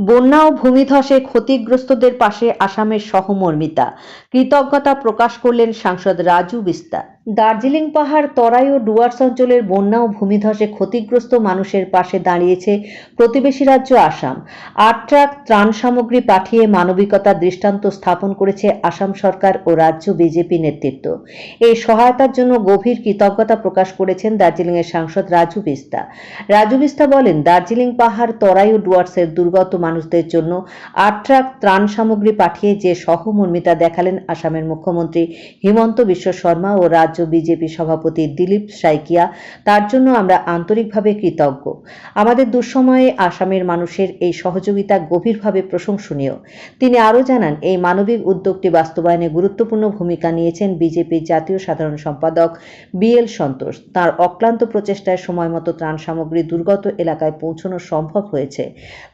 বন্যা ও ভূমিধসে ক্ষতিগ্রস্তদের পাশে আসামের সহমর্মিতা। কৃতজ্ঞতা প্রকাশ করলেন সাংসদ রাজু বিস্তা দার্জিলিং পাহাড়, তরাই ও ডুয়ার্স অঞ্চলের বন্যা ও ভূমিধসে ক্ষতিগ্রস্ত মানুষের পাশে দাঁড়িয়েছে প্রতিবেশী রাজ্য আসাম। আট ট্রাক ত্রাণ সামগ্রী পাঠিয়ে মানবিকতার দৃষ্টান্ত স্থাপন করেছে আসাম সরকার ও রাজ্য বিজেপি নেতৃত্ব। এই সহায়তার জন্য গভীর কৃতজ্ঞতা প্রকাশ করেছেন দার্জিলিংয়ের সাংসদ রাজু বিস্তা। রাজু বিস্তা বলেন, দার্জিলিং পাহাড়, তরাই ও ডুয়ার্সের দুর্গত মানুষদের জন্য আট ট্রাক ত্রাণ সামগ্রী পাঠিয়ে যে সহমর্মিতা দেখালেন আসামের মুখ্যমন্ত্রী হিমন্ত বিশ্ব শর্মা ও রাজ্য বিজেপি সভাপতি দিলীপ সাইকিয়া, তার জন্য আমরা আন্তরিকভাবে কৃতজ্ঞ। আমাদের দুঃসময়ে আসামের মানুষের এই সহযোগিতা গভীরভাবে প্রশংসনীয়। তিনি আরও জানান, এই মানবিক উদ্যোগটি বাস্তবায়নে গুরুত্বপূর্ণ ভূমিকা নিয়েছেন বিজেপির জাতীয় সাধারণ সম্পাদক বিএল সন্তোষ। তার অক্লান্ত প্রচেষ্টায় সময়মতো ত্রাণ সামগ্রী দুর্গত এলাকায় পৌঁছানো সম্ভব হয়েছে।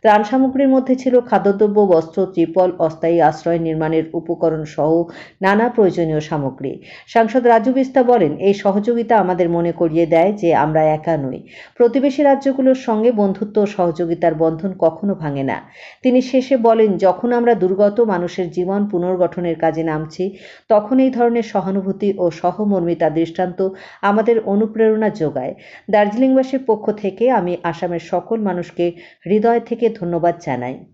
ত্রাণ সামগ্রীর মধ্যে ছিল খাদ্যদ্রব্য, বস্ত্র, ত্রিপল, অস্থায়ী আশ্রয় নির্মাণের উপকরণ সহ নানা প্রয়োজনীয় সামগ্রী। সাংসদ রাজু বিস্তা বলেন, এই সহযোগিতা আমাদের মনে করিয়ে দেয় যে আমরা একা নই। প্রতিবেশী রাজ্যগুলোর সঙ্গে বন্ধুত্ব ও সহযোগিতার বন্ধন কখনো ভাঙে না। তিনি শেষে বলেন, যখন আমরা দুর্গত মানুষের জীবন পুনর্গঠনের কাজে নামছি, তখন এই ধরনের সহানুভূতি ও সহমর্মিতা দৃষ্টান্ত আমাদের অনুপ্রেরণা যোগায়। দার্জিলিংবাসীর পক্ষ থেকে আমি আসামের সকল মানুষকে হৃদয় থেকে ধন্যবাদ জানাই।